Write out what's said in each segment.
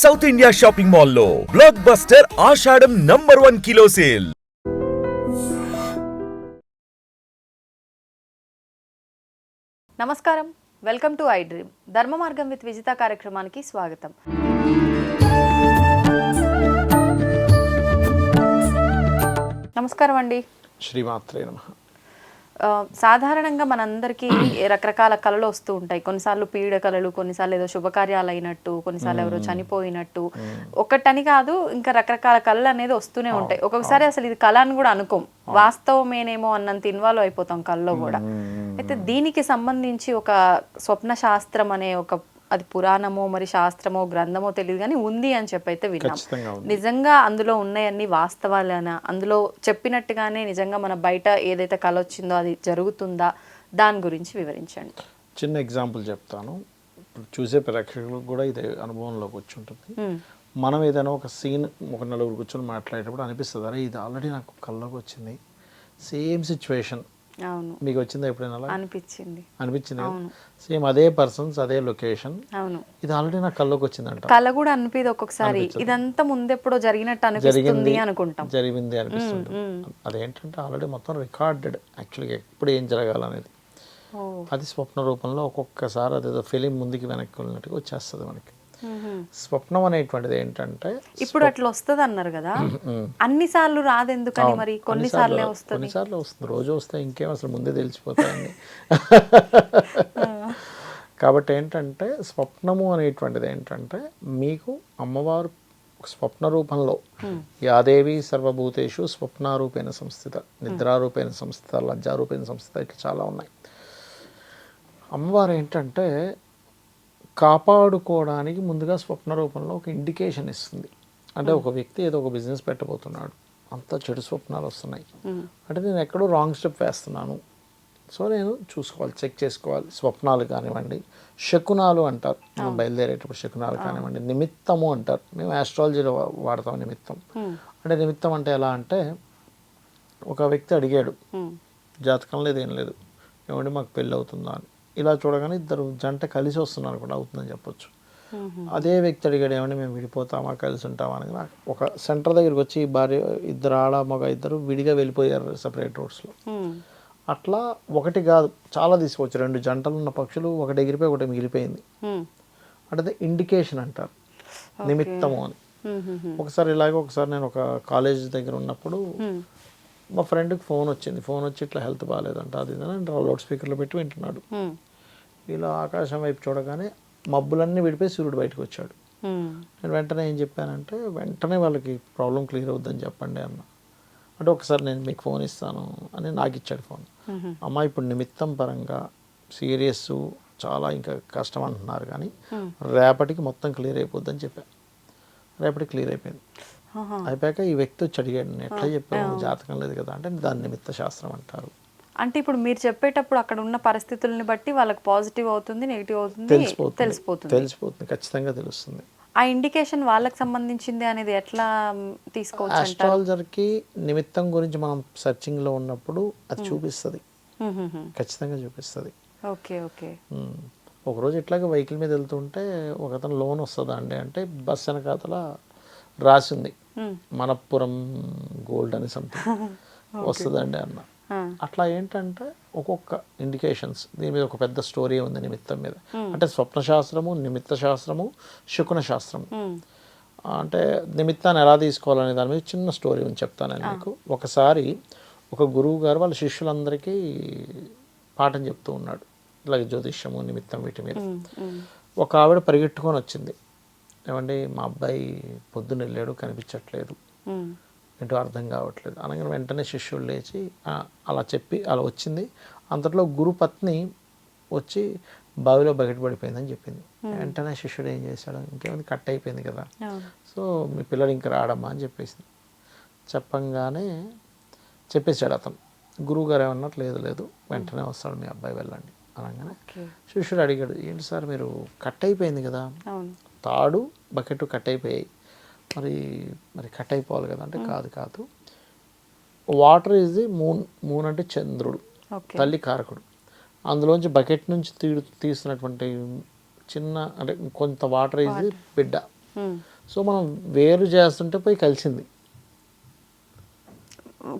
South India shopping మాల్లో blockbuster Ashadham number one kilo sale నమస్కారం. Welcome to I dream Dharma Margam with Vijitha కార్యక్రమానికి స్వాగతం. నమస్కారం అండి. శ్రీమాత్రే నమ. సాధారణంగా మనందరికీ రకరకాల కళలు వస్తూ ఉంటాయి. కొన్నిసార్లు పీడ కళలు కొన్నిసార్లు ఏదో శుభకార్యాలు అయినట్టు కొన్నిసార్లు ఎవరో చనిపోయినట్టు. ఒకటని కాదు ఇంకా రకరకాల కళలు అనేది వస్తూనే ఉంటాయి. ఒక్కొక్కసారి అసలు ఇది కళ అని కూడా అనుకోం. వాస్తవమేనేమో అన్నంత ఇన్వాల్వ్ అయిపోతాం కళలో కూడా. అయితే దీనికి సంబంధించి ఒక స్వప్న శాస్త్రం అనే ఒక అది పురాణమో మరి శాస్త్రమో గ్రంథమో తెలియదు కానీ ఉంది అని చెప్పి అయితే విన్నాం నిజంగా అందులో ఉన్నాయన్ని వాస్తవాలేనా? అందులో చెప్పినట్టుగానే నిజంగా మన బయట ఏదైతే కళ వచ్చిందో అది జరుగుతుందా? దాని గురించి వివరించండి. చిన్న ఎగ్జాంపుల్ చెప్తాను. ఇప్పుడు చూసే ప్రేక్షకులకు కూడా ఇది అనుభవంలోకి వచ్చి ఉంటుంది. మనం ఏదైనా ఒక సీన్ ఒక నలుగురు కూర్చొని మాట్లాడేటప్పుడు అనిపిస్తుంది అరే ఇది ఆల్రెడీ నాకు కళ్ళలోకి వచ్చింది. Same situation. అవును. మీకు వచ్చిందా ఎప్పుడైనా అలా? అనిపించింది. అనిపించింది? సేమ్ అదే పర్సన్స్ అదే లొకేషన్. అవును. ఇది ఆల్రెడీ నాకు కళ్ళలోకి వచ్చిందంట. కళ కూడా అనిపిది ఒక్కొక్కసారి. ఇదంతా ముందెప్పుడో జరిగినట్టు అనిపిస్తుంది అనుకుంటాం. జరిగింది అనిపిస్తుంది. అదేంటంటే ఆల్రెడీ మొత్తం రికార్డెడ్ యాక్చువల్గా ఎప్పుడు ఏం జరగాలనేది. అది స్వప్న రూపంలో ఒక్కొక్కసారి అదేదో ఫిలిం ముందుకు వెనక్కి వెళ్ళినట్టుగా వచ్చేస్తుంది మనకి. స్వప్నం అనేటువంటిది ఏంటంటే ఇప్పుడు అట్లా వస్తుంది అన్నారు కదా. అన్ని సార్లు రాదెందుకని మరి? కొన్నిసార్లే వస్తుంది. కొన్నిసార్లు వస్తుంది. రోజు వస్తే ఇంకేం అసలు ముందే తెలిసిపోతాయండి కాబట్టి ఏంటంటే స్వప్నము అనేటువంటిది ఏంటంటే మీకు అమ్మవారు స్వప్న రూపంలో యాదేవి సర్వభూతేషు స్వప్నారూపేణ సంస్థిత నిద్రారూపేణ సంస్థిత లజ్జారూపేణ సంస్థిత ఇట్లా చాలా ఉన్నాయి. అమ్మవారు ఏంటంటే కాపాడుకోవడానికి ముందుగా స్వప్న రూపంలో ఒక ఇండికేషన్ ఇస్తుంది. అంటే ఒక వ్యక్తి ఏదో ఒక బిజినెస్ పెట్టబోతున్నాడు. అంత చెడు స్వప్నాలు వస్తున్నాయి. అంటే నేను ఎక్కడో రాంగ్ స్టెప్ వేస్తున్నాను. సో నేను చూసుకోవాలి చెక్ చేసుకోవాలి. స్వప్నాలు కానివ్వండి శకునాలు అంటారు. మనం బయలుదేరేటప్పుడు శకునాలు కానివ్వండి నిమిత్తము అంటారు. మేము ఆస్ట్రాలజీలో వాడతాం నిమిత్తం. అంటే నిమిత్తం అంటే ఎలా అంటే ఒక వ్యక్తి అడిగాడు. జాతకం లేదు ఏం లేదు. ఏమంటే మాకు పెళ్ళి అవుతుందా అని. ఇలా చూడగానే ఇద్దరు జంట కలిసి వస్తున్నారు కూడా అవుతుందని చెప్పొచ్చు. అదే వ్యక్తి అడిగాడు ఏమంటే మేము విడిపోతామా కలిసి ఉంటామా? అని. ఒక సెంటర్ దగ్గరికి వచ్చి భార్య ఇద్దరు ఆడ మగ ఇద్దరు విడిగా వెళ్ళిపోయారు సపరేట్ రోడ్స్లో. అట్లా ఒకటి కాదు చాలా తీసుకోవచ్చు రెండు జంటలు ఉన్న పక్షులు ఒకటి ఎగిరిపోయి ఒకటి మిగిలిపోయింది. అంటే ఇండికేషన్ అంటారు. నిమిత్తము అని. ఒకసారి ఇలాగే ఒకసారి నేను ఒక కాలేజ్ దగ్గర ఉన్నప్పుడు. మా ఫ్రెండ్కి ఫోన్ వచ్చింది. ఫోన్ వచ్చి ఇట్లా హెల్త్ బాగాలేదంట అది లౌడ్ స్పీకర్లో పెట్టి వింటున్నాడు. ఇలా ఆకాశం వైపు చూడగానే మబ్బులన్నీ విడిపోయి సూర్యుడు బయటకు వచ్చాడు. నేను వెంటనే ఏం చెప్పానంటే వెంటనే వాళ్ళకి ప్రాబ్లం క్లియర్ అవుద్దని చెప్పండి అన్న. అంటే ఒకసారి నేను మీకు ఫోన్ ఇస్తాను అని నాకు ఇచ్చాడు ఫోన్. అమ్మ ఇప్పుడు నిమిత్తం పరంగా సీరియస్ చాలా ఇంకా కష్టం అంటున్నారు కానీ రేపటికి మొత్తం క్లియర్ అయిపోద్దని చెప్పా. రేపటికి క్లియర్ అయిపోయింది. అయిపోయాక ఈ వ్యక్తి వచ్చి అడిగాడు నేను ఎట్లా చెప్పాను జాతకం లేదు కదా అంటే దాని నిమిత్త శాస్త్రం అంటారు. అంటే ఇప్పుడు మీరు చెప్పేటప్పుడు అక్కడ ఉన్న పరిస్థితుల్ని బట్టి వాళ్ళకి పాజిటివ్ అవుతుంది నెగిటివ్ అవుతుంది తెలిసిపోతుంది. తెలిసిపోతుంది. తెలిసిపోతుంది ఖచ్చితంగా తెలుస్తుంది. ఆ ఇండికేషన్ వాళ్ళకి సంబంధించింది అనేది ఎట్లా తీసుకోవచ్చు ఆస్ట్రాలజర్కి నిమిత్తం గురించి మనం సెర్చింగ్లో ఉన్నప్పుడు అది చూపిస్తుంది. ఖచ్చితంగా చూపిస్తుంది. Okay okay. ఒకరోజు ఇట్లాగే వెహికల్ మీద వెళ్తుంటే ఒక అతను లోన్ వస్తుందా అండి అంటే బస్ వెనకాతల రాసింది. మనప్పురం గోల్డ్ అని సంథింగ్ వస్తుందండి అన్న. అట్లా ఏంటంటే ఒక్కొక్క ఇండికేషన్స్ దీని మీద ఒక పెద్ద స్టోరీ ఉంది నిమిత్తం మీద. అంటే స్వప్న శాస్త్రము నిమిత్త శాస్త్రము శకున శాస్త్రము మ్మ్. అంటే నిమిత్తాన్ని ఎలా తీసుకోవాలనే దాని మీద చిన్న స్టోరీ ఉంది చెప్తాను నేను మీకు. ఒకసారి ఒక గురువు గారు వాళ్ళ శిష్యులందరికీ పాఠం చెప్తూ ఉన్నాడు. ఇలాగ జ్యోతిష్యము నిమిత్తం వీటి మీద. ఒక ఆవిడ పరిగెట్టుకొని వచ్చింది. ఏమండి మా అబ్బాయి పొద్దున్న వెళ్ళాడు కనిపించట్లేదు. ఏంటో అర్థం కావట్లేదు. అనగానే వెంటనే శిష్యుడు లేచి "ఆ, అలా చెప్పి అలా వచ్చింది. అంతట్లో గురుపత్ని వచ్చి బావిలో బయట పడిపోయిందని చెప్పింది వెంటనే శిష్యుడు ఏం చేశాడు? ఇంకేమైంది? కట్ అయిపోయింది కదా. సో మీ పిల్లడు ఇంక రాడమ్మా అని చెప్పేసింది. చెప్పంగానే చెప్పేశాడు అతను. గురువు గారు ఏమన్నట్టు లేదు లేదు. వెంటనే వస్తాడు మీ అబ్బాయి వెళ్ళండి అనగానే శిష్యుడు అడిగాడు ఏంటి సార్ మీరు కట్ అయిపోయింది కదా? తాడు బకెట్ కట్ అయిపోయాయి. మరి మరి కట్ అయిపోవాలి కదా అంటే కాదు కాదు. Water is the moon moon అంటే చంద్రుడు తల్లి కారకుడు. అందులోంచి బకెట్ నుంచి తీ తీస్తున్నటువంటి చిన్న అంటే కొంత వాటర్ ఈజ్ బిడ్డ. సో మనం వేరు చేస్తుంటే పోయి కలిసింది.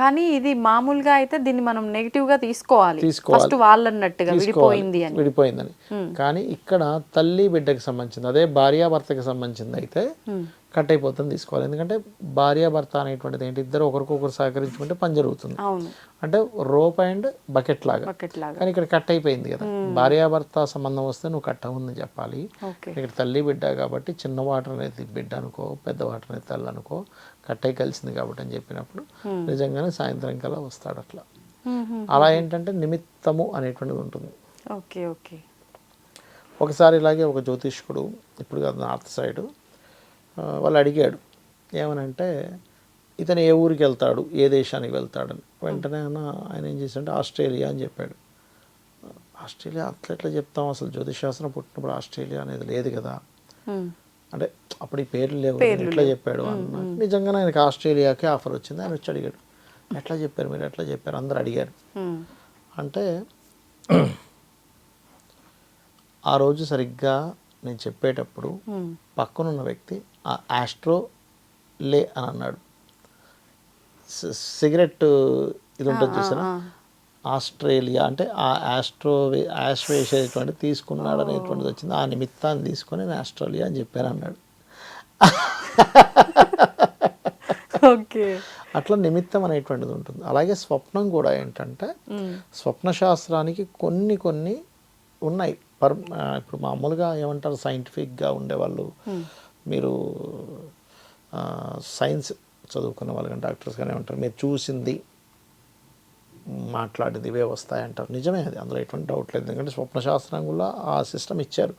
కానీ ఇది మామూలుగా అయితే దీన్ని మనం నెగిటివ్గా తీసుకోవాలి. తీసుకోవాలి. ఫస్ట్ వాళ్ళన్నట్టుగా. విడిపోయింది అని. విడిపోయిందని. కానీ ఇక్కడ తల్లి బిడ్డకి సంబంధించింది అదే భార్యాభర్తకి సంబంధించింది అయితే కట్ అయిపోతుంది తీసుకోవాలి. ఎందుకంటే భార్యాభర్త అనేటువంటిది ఏంటి? ఇద్దరు ఒకరికొకరు సహకరించుకుంటే పని జరుగుతుంది. అంటే రోప్ అండ్ బకెట్ లాగా. కానీ ఇక్కడ కట్ అయిపోయింది కదా. భార్యాభర్త సంబంధం వస్తే నువ్వు కట్ అవ్వని చెప్పాలి. ఇక్కడ తల్లి బిడ్డ కాబట్టి చిన్న వాటర్ అనేది బిడ్డ అనుకో పెద్ద వాటర్ అనేది తల్లి అనుకో కట్ అయి కలిసింది కాబట్టి అని చెప్పినప్పుడు నిజంగానే సాయంత్రం కల్లా వస్తాడు అట్లా. అలా ఏంటంటే నిమిత్తము అనేటువంటిది ఉంటుంది. Okay okay. ఒకసారి ఇలాగే ఒక జ్యోతిష్కుడు ఇప్పుడు కాదు నార్త్ సైడ్ వాళ్ళు అడిగాడు ఏమనంటే ఇతను ఏ ఊరికి వెళ్తాడు ఏ దేశానికి వెళ్తాడని. వెంటనే ఆయన ఆయన ఏం చేశాడంటే ఆస్ట్రేలియా అని చెప్పాడు. ఆస్ట్రేలియా అట్లా ఎట్లా చెప్తాం అసలు? జ్యోతిషాస్త్రం పుట్టినప్పుడు ఆస్ట్రేలియా అనేది లేదు కదా. అంటే అప్పుడు ఈ పేర్లు లేవు ఎట్లా చెప్పాడు అన్న. నిజంగానే ఆయనకి ఆస్ట్రేలియాకే ఆఫర్ వచ్చింది. ఆయన వచ్చి అడిగాడు ఎట్లా చెప్పారు మీరు? ఎట్లా చెప్పారు? అందరు అడిగారు. అంటే ఆ రోజు సరిగ్గా నేను చెప్పేటప్పుడు. పక్కనున్న వ్యక్తి ఆ ఆస్ట్రో లే అని అన్నాడు. సిగరెట్ ఇది ఉంటుంది చూసారా? ఆస్ట్రేలియా అంటే ఆ ఆస్ట్రో యాష్ వేసేటువంటి తీసుకున్నాడు అనేటువంటిది వచ్చింది. ఆ నిమిత్తాన్ని తీసుకొని నేను ఆస్ట్రేలియా అని చెప్పాను అన్నాడు ఓకే. అట్లా నిమిత్తం అనేటువంటిది ఉంటుంది. అలాగే స్వప్నం కూడా ఏంటంటే. స్వప్న శాస్త్రానికి కొన్ని కొన్ని ఉన్నాయి. పర్ ఇప్పుడు మామూలుగా ఏమంటారు? సైంటిఫిక్గా ఉండేవాళ్ళు. మీరు సైన్స్ చదువుకున్న వాళ్ళు కానీ డాక్టర్స్ కానీ ఏమంటారు? మీరు చూసింది మాట్లాడింది ఇవే వస్తాయి అంటారు. నిజమే అది. అందులో ఎటువంటి డౌట్ లేదు. ఎందుకంటే స్వప్న శాస్త్రం కూడా ఆ సిస్టమ్ ఇచ్చారు.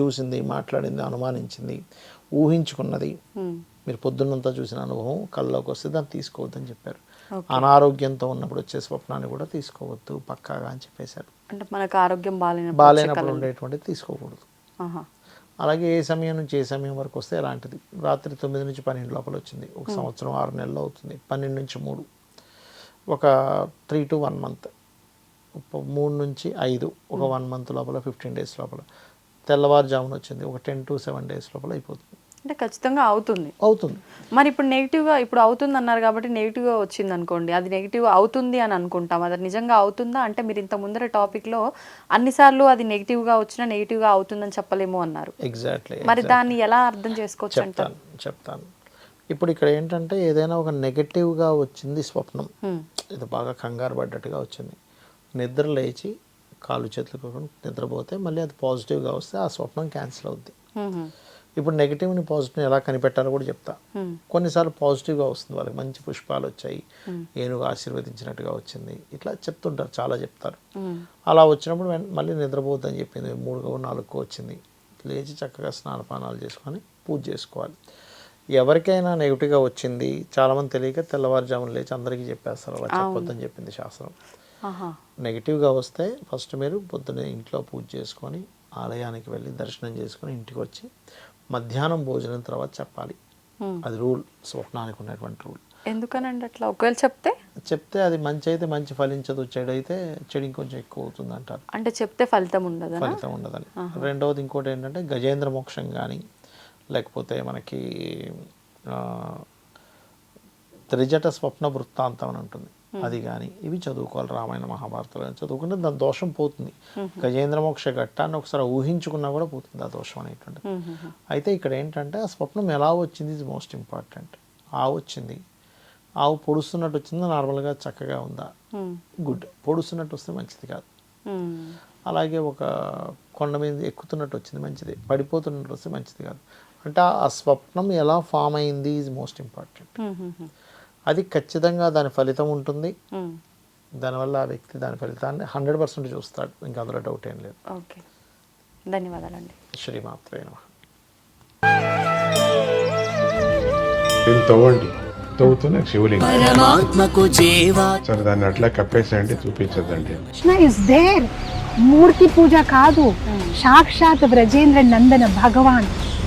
చూసింది మాట్లాడింది అనుమానించింది ఊహించుకున్నది. మీరు పొద్దున్నంతా చూసిన అనుభవం కళ్ళలోకి వస్తే దాన్ని తీసుకోవద్దని చెప్పారు. అనారోగ్యంతో ఉన్నప్పుడు వచ్చే స్వప్నాన్ని కూడా తీసుకోవద్దు పక్కాగా అని చెప్పేశారు. అంటే మనకు ఆరోగ్యం బాగాలేనప్పుడు బాగాలేనప్పుడు ఉండేటువంటిది తీసుకోకూడదు. అలాగే ఏ సమయం నుంచి ఏ సమయం వరకు వస్తే ఎలాంటిది? రాత్రి తొమ్మిది నుంచి పన్నెండు లోపల వచ్చింది. ఒక సంవత్సరం ఆరు నెలలు అవుతుంది. పన్నెండు నుంచి మూడు. ఒక త్రీ టు వన్ మంత్ మూడు నుంచి ఐదు ఒక వన్ మంత్ లోపల ఫిఫ్టీన్ డేస్ లోపల. తెల్లవారుజామున వచ్చింది ఒక టెన్ టు సెవెన్ డేస్ లోపల అయిపోతుంది. అంటే ఖచ్చితంగా అవుతుంది. అవుతుంది. మరి ఇప్పుడు negative గా ఇప్పుడు అవుతుంది అన్నారు కాబట్టి negative గా వచ్చింది అనుకోండి అది నెగిటివ్ అవుతుంది అని అనుకుంటాం. అది నిజంగా అవుతుందా? అంటే మీరు ఇంత ముందర topic లో అన్నిసార్లు అది negative గా వచ్చినా negative గా అవుతుందని చెప్పలేము అన్నారు. ఎగ్జాక్ట్లీ మరి దాన్ని ఎలా అర్థం చేసుకోవచ్చు అంటారు? చెప్తాను చెప్తాను. ఇప్పుడు ఇక్కడ ఏంటంటే ఏదైనా ఒక నెగటివ్గా వచ్చింది స్వప్నం. ఇది బాగా కంగారు పడ్డట్టుగా వచ్చింది. నిద్ర లేచి కాళ్ళు చేతులు కొట్టుకొని నిద్రపోతే మళ్ళీ అది పాజిటివ్గా వస్తే ఆ స్వప్నం క్యాన్సిల్ అవుద్ది. ఇప్పుడు నెగిటివ్ని పాజిటివ్ని ఎలా కనిపెట్టాలో కూడా చెప్తా. కొన్నిసార్లు పాజిటివ్గా వస్తుంది వాళ్ళకి మంచి పుష్పాలు వచ్చాయి. ఏనుగు ఆశీర్వదించినట్టుగా వచ్చింది. ఇట్లా చెప్తుంటారు చాలా చెప్తారు. అలా వచ్చినప్పుడు మళ్ళీ నిద్రపోద్దని చెప్పింది. మూడుకో నాలుగుకో వచ్చింది. లేచి చక్కగా స్నానపానాలు చేసుకొని పూజ చేసుకోవాలి. ఎవరికైనా నెగిటివ్గా వచ్చింది చాలామంది తెలియక తెల్లవారుజామున లేచి అందరికీ చెప్పేస్తారు అలా చెప్పొద్దని చెప్పింది శాస్త్రం. నెగిటివ్గా వస్తే ఫస్ట్ మీరు పొద్దున్నే ఇంట్లో పూజ చేసుకొని ఆలయానికి వెళ్ళి దర్శనం చేసుకొని ఇంటికి వచ్చి మధ్యాహ్నం భోజనం తర్వాత చెప్పాలి. అది రూల్ స్వప్నానికి ఉన్నటువంటి రూల్. ఎందుకనండి అట్లా? ఒకవేళ చెప్తే? చెప్తే అది మంచి అయితే మంచి ఫలించదు చెడు అయితే చెడు ఇంకొంచెం ఎక్కువ అవుతుంది అంటారు అంటే చెప్తే ఫలితం ఉండదా ఫలితం ఉండదని. రెండవది ఇంకోటి ఏంటంటే గజేంద్ర మోక్షం కానీ లేకపోతే మనకి త్రిజట స్వప్న వృత్తాంతం అని ఉంటుంది. అది కానీ ఇవి చదువుకోవాలి రామాయణ మహాభారతాలు చదువుకుంటే దాని దోషం పోతుంది. గజేంద్ర మోక్ష ఘట్టాన్ని ఒకసారి ఊహించుకున్నా కూడా పోతుంది ఆ దోషం హ్మ్. అయితే ఇక్కడ ఏంటంటే ఆ స్వప్నం ఎలా వచ్చింది ఇస్ మోస్ట్ ఇంపార్టెంట్ ఆవు వచ్చింది. ఆవు పొడుస్తున్నట్టు వచ్చిందా? నార్మల్గా చక్కగా ఉందా. గుడ్. పొడుస్తున్నట్టు వస్తే మంచిది కాదు. అలాగే ఒక కొండ మీద ఎక్కుతున్నట్టు వచ్చింది మంచిది. పడిపోతున్నట్టు వస్తే మంచిది కాదు. అంటే ఆ స్వప్నం ఎలా ఫామ్ అయింది ఈజ్ మోస్ట్ ఇంపార్టెంట్. అది ఖచ్చితంగా దాని ఫలితం ఉంటుంది. దానివల్ల ఆ వ్యక్తి దాని ఫలితాన్ని హండ్రెడ్ పర్సెంట్ చూస్తాడు. ఇంకా అందులో డౌట్ ఏం లేదు. ఓకే. ధన్యవాదాలండి. శ్రీమాత్రే నమః. తవ్వండి. తవ్వుతూనే శివలింగం. పరమాత్మకు జీవా. సరే దాన్ని అట్లా కప్పేసేయండి చూపించదండి కృష్ణ ఇస్ దేర్ మూర్తి పూజ కాదు. సాక్షాత్ బ్రజేంద్ర నందన భగవాన్.